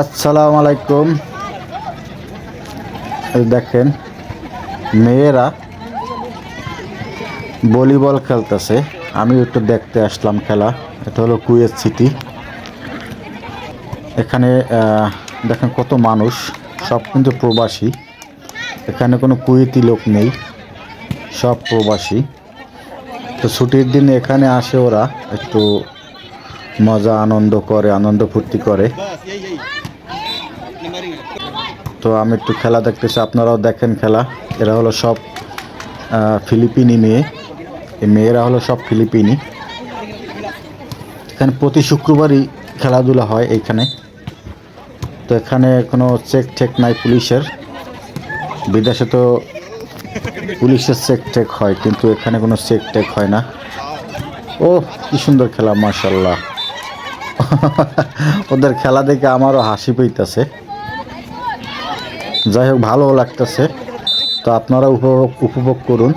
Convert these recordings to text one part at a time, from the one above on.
আসসালামু আলাইকুম দেখেন, মেয়েরা ভলিবল খেলতেছে। আমি একটু দেখতে আসলাম খেলা। এটা হলো কুয়েত সিটি। এখানে দেখেন কত মানুষ, সব কিন্তু প্রবাসী। এখানে কোনো কুয়েতি লোক নেই, সব প্রবাসী। তো ছুটির দিন এখানে আসে ওরা, একটু মজা, আনন্দ করে, আনন্দ ফুর্তি করে। তো আমি একটু খেলা দেখতেছি, আপনারাও দেখেন খেলা। এরা হলো সব ফিলিপিনি মেয়ে। এই মেয়েরা হলো সব ফিলিপিনি। এখানে প্রতি শুক্রবারই খেলাধুলা হয় এইখানে তো এখানে কোনো চেক ঠেক নাই পুলিশের। বিদেশে তো পুলিশের চেক টেক হয়, কিন্তু এখানে কোনো চেক টেক হয় না। ও, কি সুন্দর খেলা মার্শাল্লাহ ওদের খেলা দেখে আমারও হাসি পেইতেছে। যাই হোক ভালো লাগতেছে। তো আপনারা উপভোগ উপভোগ করুন।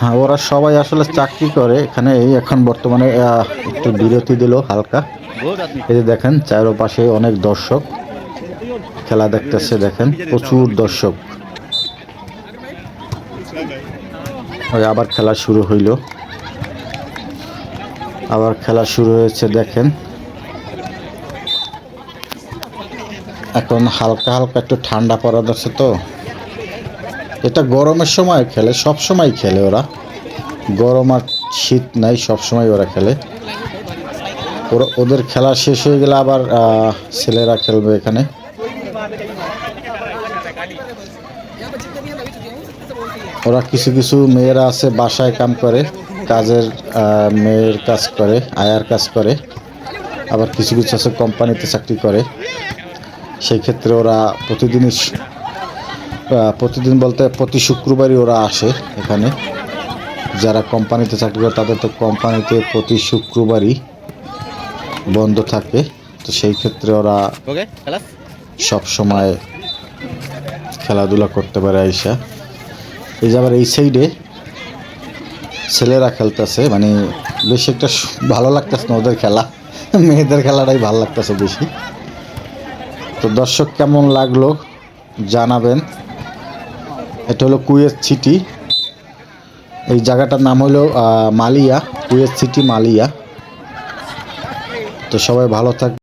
হ্যাঁ ওরা সবাই আসলে চাকরি করে। এখানে এই এখন বর্তমানে একটু বিরতি দিল হালকা। এই যে দেখেন চারোপাশে অনেক দর্শক। খেলা দেখতেছে দেখেন প্রচুর দর্শক। ওই আবার খেলা শুরু হইল। আবার খেলা শুরু হয়েছে, দেখেন। এখন হালকা হালকা একটু ঠান্ডা পড়া যাচ্ছে তো। এটা গরমের সময় খেলে, সব সময় খেলে ওরা। গরম আর শীত নাই, সব সময় ওরা খেলে। ওরা, ওদের খেলা শেষ হয়ে গেলে আবার ছেলেরা খেলবে এখানে। ওরা কিছু কিছু মেয়েরা আছে, বাসায় কাম করে। কাজের মেয়ের কাজ করে আয়ার কাজ করে আবার কিছু কিছু আছে কোম্পানিতে চাকরি করে। সেই ক্ষেত্রে ওরা প্রতিদিনই প্রতিদিন বলতে প্রতি শুক্রবারই ওরা আসে এখানে। যারা কোম্পানিতে চাকরি করে তাদের তো কোম্পানিতে প্রতি শুক্রবারই বন্ধ থাকে। তো সেই ক্ষেত্রে ওরা সব সময় খেলাধুলা করতে পারে আইসা। এই যে আবার এই সাইডে ছেলেরা খেলতেছে মানে বেশি একটা ভালো লাগতেছে না ওদের খেলা। মেয়েদের খেলাটাই ভালো লাগতেছে বেশি। তো দর্শক কেমন লাগল জানাবেন। এটা হলো কুয়েত সিটি। এই জায়গাটার নাম হলো মালিয়া, কুয়েত সিটি মালিয়া। তো সবাই ভালো থাক